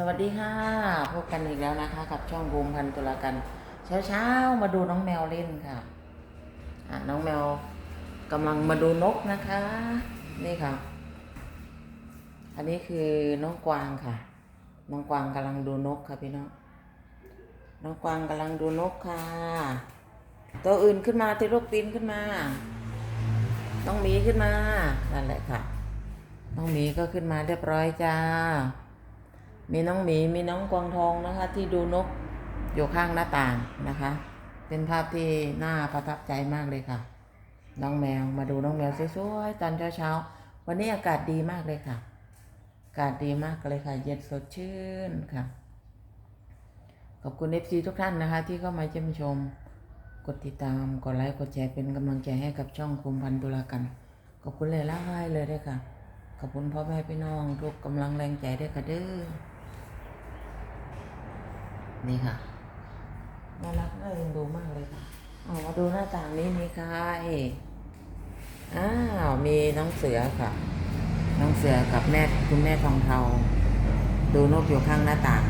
สวัสดีค่ะ พบกันอีกแล้วนะคะ กับช่องบูมพันตุลากัน เช้าเช้าๆมาดูน้องแมวเล่นค่ะอะ น้องแมวกำลังมาดูนกนะคะ นี่ค่ะ อันนี้คือน้องกวางค่ะ น้องกวางกำลังดูนกค่ะพี่น้อง น้องกวางกำลังดูนกค่ะ ตัวอื่นขึ้นมาที่ลูกตีนขึ้นมาน้องมีขึ้นมา นั่นแหละค่ะ น้องมีก็ขึ้นมาเรียบร้อยจ้า มีน้องหมีมีน้องกวางทองนะคะ ที่ดูนกอยู่ข้างหน้าต่างนะคะ เป็นภาพที่น่าประทับใจมากเลยค่ะ น้องแมวมาดูน้องแมวสวยๆตอนเช้าๆวันนี้อากาศดีมากเลยค่ะ อากาศดีมากเลยค่ะ เย็นสดชื่นค่ะ ขอบคุณเอฟซีทุกท่านนะคะ ที่เข้ามาเยี่ยมชม กดติดตาม กดไลค์ กดแชร์เป็นกำลังใจให้กับช่องคุมพันธุลากัน ขอบคุณเลยล่ายเลยด้วยค่ะขอบคุณพ่อแม่พี่น้องทุกกำลังแรงใจด้วยค่ะเด้อ นี่ค่ะ น่ารักน่าเอ็นดูมากเลยค่ะเอามาดูหน้าต่างนี้มีใครอ้าว มีน้องเสือค่ะ น้องเสือกับแม่คุณแม่ทองเทา ดูนกอยู่ข้างหน้าต่าง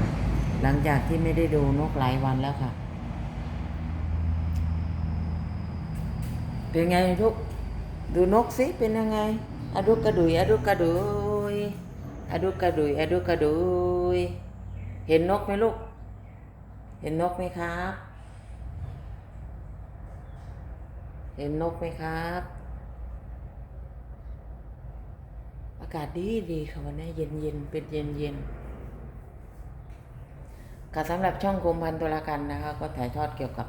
หลังจากที่ไม่ได้ดูนกหลายวันแล้วค่ะ เป็นไงลูก ดูนกสิ เป็นยังไงอะดุกกระดุยอะดุกกระดุยอะดุกกระดุยอะดุกกระดุย เห็นนกไหมลูก เห็นนกไหมครับ เห็นนกไหมครับ อากาศดีดีค่ะวันนี้เย็นเย็นเป็นเย็นเย็นค่ะสำหรับช่องกรมพันธุลกันนะคะ ก็ถ่ายทอดเกี่ยวกับ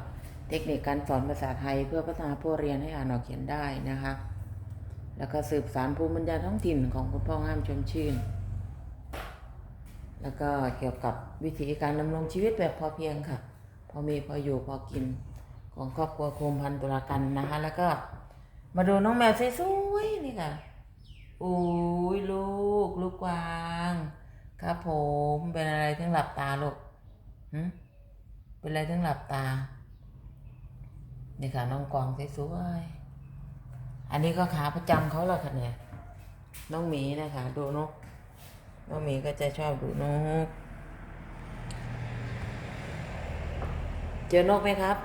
เทคนิคการสอนภาษาไทย เพื่อพัฒนาผู้เรียนให้อ่านออกเขียนได้นะคะ แล้วก็สืบสารภูมิปัญญาท้องถิ่นของคุณพ่อห้ามชมชื่น แล้วก็เกี่ยวกับวิธีการดำรงชีวิตแบบพอเพียงค่ะ พอมีพออยู่พอกินของครอบครัวโคมพันตุลากันนะคะ แล้วก็มาดูน้องแมวสวยๆนี่ค่ะอุ้ยลูก ลูกกวาง ครับผมเป็นอะไรถึงหลับตาลูกหึเป็นอะไรถึงหลับตานี่ค่ะน้องกวางสวยๆอันนี้ก็ขาประจำเขาและค่ะเนี่ย น้องหมีนะคะ ดูนก น้องหมีก็จะชอบดูนก เจอนกไหมครับ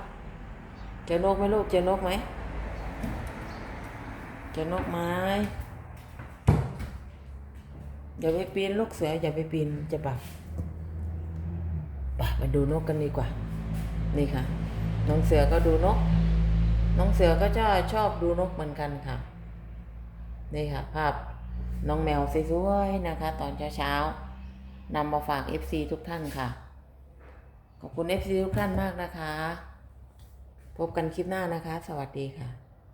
เจอนกไหมลูก เจอนกไหม เจอนกไหมอย่าไปปีนลูกเสืออย่าไปปีนจะบาปไปมาดูนกกันดีกว่า นี่ค่ะ น้องเสือก็ดูนก น้องเสือก็จะชอบดูนกเหมือนกันค่ะ นี่ค่ะ ภาพ น้องแมวสวยๆนะคะ ตอนเช้าๆนำมาฝาก FC ทุกท่านค่ะ ขอบคุณ FC ทุกท่านมากนะคะ พบกันคลิปหน้านะคะ สวัสดีค่ะ